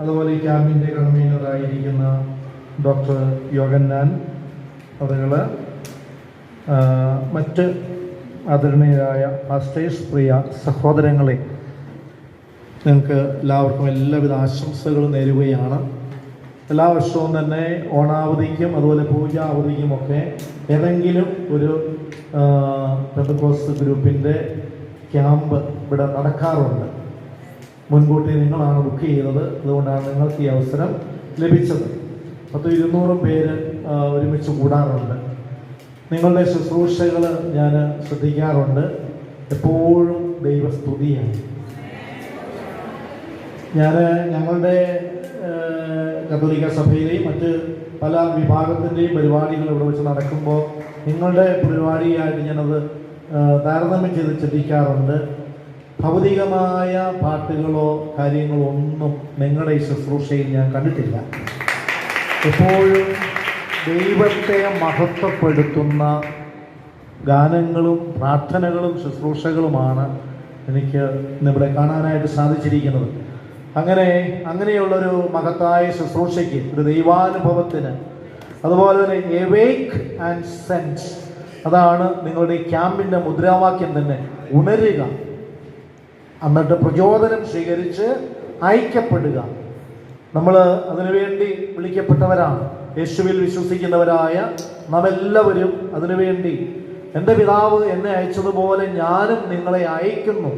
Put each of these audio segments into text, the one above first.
അതുപോലെ ഈ ക്യാമ്പിന്റെ കൺവീനറായിരിക്കുന്ന ഡോക്ടർ യോഗന്നാൻ അതുകൾ മറ്റ് ആദരണീയരായ പാസ്റ്റേഴ്സ് പ്രിയ സഹോദരങ്ങളെ നിങ്ങൾക്ക് എല്ലാവർക്കും എല്ലാവിധ ആശംസകളും നേരുകയാണ്. എല്ലാ വർഷവും തന്നെ ഓണാവധിക്കും അതുപോലെ പൂജാവധിക്കുമൊക്കെ ഏതെങ്കിലും ഒരു പെന്തക്കോസ് ഗ്രൂപ്പിന്റെ ക്യാമ്പ് ഇവിടെ നടക്കാറുണ്ട്. മുൻകൂട്ടി നിങ്ങളാണ് ബുക്ക് ചെയ്തത് അതുകൊണ്ടാണ് നിങ്ങൾക്ക് ഈ അവസരം ലഭിച്ചത്. പത്ത് ഇരുന്നൂറ് പേര് ഒരുമിച്ച് കൂടാറുണ്ട്. നിങ്ങളുടെ ശുശ്രൂഷകൾ ഞാൻ ശ്രദ്ധിക്കാറുണ്ട്. എപ്പോഴും ദൈവസ്തുതിയാണ്. ഞാൻ ഞങ്ങളുടെ കത്തോലിക്ക സഭയിലെയും മറ്റ് പല വിഭാഗത്തിന്റെയും പരിപാടികൾ ഇവിടെ വെച്ച് നടക്കുമ്പോൾ നിങ്ങളുടെ പരിപാടിയായിട്ട് ഞാനത് താരതമ്യം ചെയ്ത് ചിന്തിക്കാറുണ്ട്. ഭൗതികമായ പാട്ടുകളോ കാര്യങ്ങളോ ഒന്നും നിങ്ങളുടെ ഈ ശുശ്രൂഷയിൽ ഞാൻ കണ്ടിട്ടില്ല. എപ്പോഴും ദൈവത്തെ മഹത്വപ്പെടുത്തുന്ന ഗാനങ്ങളും പ്രാർത്ഥനകളും ശുശ്രൂഷകളുമാണ് എനിക്ക് ഇന്നിവിടെ കാണാനായിട്ട് സാധിച്ചിരിക്കുന്നത്. അങ്ങനെ അങ്ങനെയുള്ളൊരു മഹത്തായ ശുശ്രൂഷയ്ക്ക് ഒരു ദൈവാനുഭവത്തിന് അതുപോലെ തന്നെ എവേക്ക് ആൻഡ് സെൻസ് അതാണ് നിങ്ങളുടെ ക്യാമ്പിന്റെ മുദ്രാവാക്യം തന്നെ. ഉണരുക. എന്നിട്ട് പ്രചോദനം സ്വീകരിച്ച് ഐക്യപ്പെടുക നമ്മൾ അതിനുവേണ്ടി വിളിക്കപ്പെട്ടവരാണ്. യേശുവിൽ വിശ്വസിക്കുന്നവരായ നാം എല്ലാവരും അതിനുവേണ്ടി എന്റെ പിതാവ് എന്നെ അയച്ചതുപോലെ ഞാനും നിങ്ങളെ അയക്കുന്നു.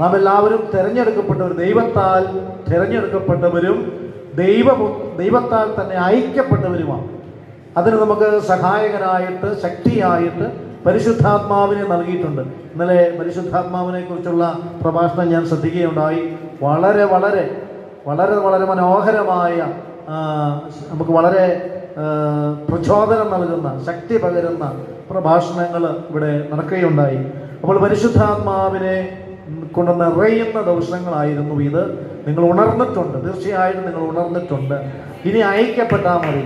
നാം എല്ലാവരും തിരഞ്ഞെടുക്കപ്പെട്ടവർ ദൈവത്താൽ തിരഞ്ഞെടുക്കപ്പെട്ടവരും ദൈവ ദൈവത്താൽ തന്നെ ഐക്യപ്പെട്ടവരുമാണ് അതിന് നമുക്ക് സഹായകനായിട്ട് ശക്തിയായിട്ട് പരിശുദ്ധാത്മാവിനെ നൽകിയിട്ടുണ്ട്. ഇന്നലെ പരിശുദ്ധാത്മാവിനെ കുറിച്ചുള്ള പ്രഭാഷണം ഞാൻ ശ്രദ്ധിക്കുകയുണ്ടായി. വളരെ വളരെ വളരെ വളരെ മനോഹരമായ നമുക്ക് വളരെ പ്രചോദനം നൽകുന്ന ശക്തി പകരുന്ന പ്രഭാഷണങ്ങൾ ഇവിടെ നടക്കുകയുണ്ടായി. അപ്പോൾ പരിശുദ്ധാത്മാവിനെ കൊണ്ട് നിറയുന്ന ദിവസങ്ങളായിരുന്നു ഇത്. നിങ്ങൾ ഉണർന്നിട്ടുണ്ട്. തീർച്ചയായിട്ടും നിങ്ങൾ ഉണർന്നിട്ടുണ്ട്. ഇനി അയക്കപ്പെട്ടാൽ മതി.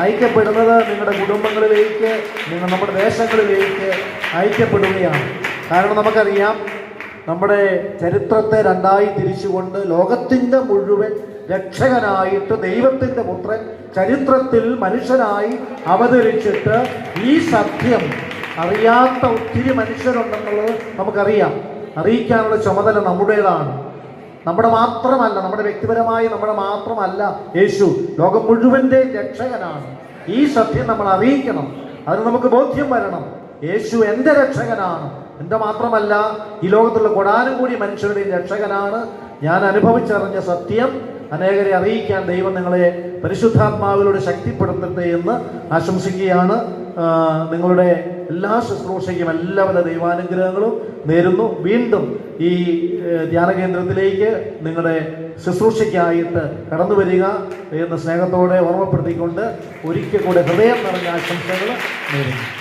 ഐക്യപ്പെടുന്നത് നിങ്ങളുടെ കുടുംബങ്ങളിലേക്ക് നിങ്ങൾ നമ്മുടെ ദേശങ്ങളിലേക്ക് ഐക്യപ്പെടുകയാണ്. കാരണം നമുക്കറിയാം നമ്മുടെ ചരിത്രത്തെ രണ്ടായി തിരിച്ചുകൊണ്ട് ലോകത്തിന്റെ മുഴുവൻ രക്ഷകനായിട്ട് ദൈവത്തിന്റെ പുത്രൻ ചരിത്രത്തിൽ മനുഷ്യനായി അവതരിച്ചിട്ട് ഈ സത്യം അറിയാത്ത ഒത്തിരി മനുഷ്യരുണ്ടെന്നുള്ളത് നമുക്കറിയാം. അറിയിക്കാനുള്ള ചുമതല നമ്മുടേതാണ്. നമ്മുടെ മാത്രമല്ല നമ്മുടെ വ്യക്തിപരമായി നമ്മുടെ മാത്രമല്ല യേശു ലോകം മുഴുവന്റെ രക്ഷകനാണ്. ഈ സത്യം നമ്മൾ അറിയിക്കണം. അതിന് നമുക്ക് ബോധ്യം വരണം. യേശു എന്റെ രക്ഷകനാണ്. എന്റെ മാത്രമല്ല ഈ ലോകത്തുള്ള കൊടാനും കൂടി മനുഷ്യരുടെയും രക്ഷകനാണ്. ഞാൻ അനുഭവിച്ചറിഞ്ഞ സത്യം അനേകരെ അറിയിക്കാൻ ദൈവം നിങ്ങളെ പരിശുദ്ധാത്മാവിലൂടെ ശക്തിപ്പെടുത്തട്ടെ എന്ന് ആശംസിക്കുകയാണ്. നിങ്ങളുടെ എല്ലാ ശുശ്രൂഷയ്ക്കും എല്ലാവിധ ദൈവാനുഗ്രഹങ്ങളും നേരുന്നു. വീണ്ടും ഈ ധ്യാന കേന്ദ്രത്തിലേക്ക് നിങ്ങളുടെ ശുശ്രൂഷയ്ക്കായിട്ട് കടന്നു വരിക എന്ന് സ്നേഹത്തോടെ ഓർമ്മപ്പെടുത്തിക്കൊണ്ട് ഒരിക്കൽ കൂടെ ഹൃദയം നിറഞ്ഞ ആശംസകൾ നേരുന്നു.